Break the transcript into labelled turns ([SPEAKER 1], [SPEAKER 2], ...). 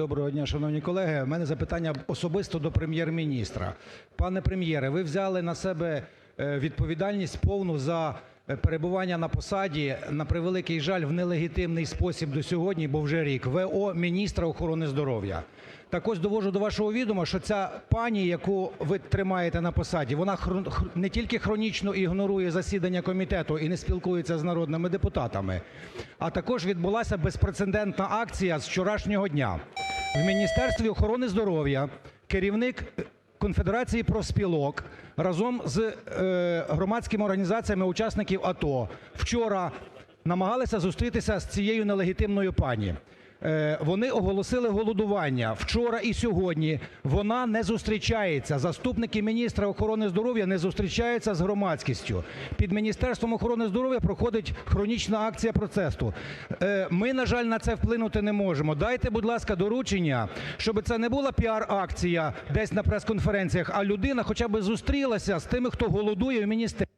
[SPEAKER 1] Доброго дня, шановні колеги! У мене запитання особисто до Прем'єр-міністра. Пане Прем'єре, ви взяли на себе відповідальність повну за перебування на посаді, на превеликий жаль, в нелегітимний спосіб до сьогодні, бо вже рік, в.о. міністра охорони здоров'я. Так ось доводжу до вашого відома, що ця пані, яку ви тримаєте на посаді, вона не тільки хронічно ігнорує засідання комітету і не спілкується з народними депутатами, а також відбулася безпрецедентна акція з вчорашнього дня. В Міністерстві охорони здоров'я керівник Конфедерації профспілок разом з громадськими організаціями учасників АТО вчора намагалися зустрітися з цією нелегітимною пані. Вони оголосили голодування. Вчора і сьогодні вона не зустрічається, заступники міністра охорони здоров'я не зустрічаються з громадськістю. Під Міністерством охорони здоров'я проходить хронічна акція протесту. Ми, на жаль, на це вплинути не можемо. Дайте, будь ласка, доручення, щоб це не була піар-акція десь на прес-конференціях, а людина хоча би зустрілася з тими, хто голодує в міністерстві.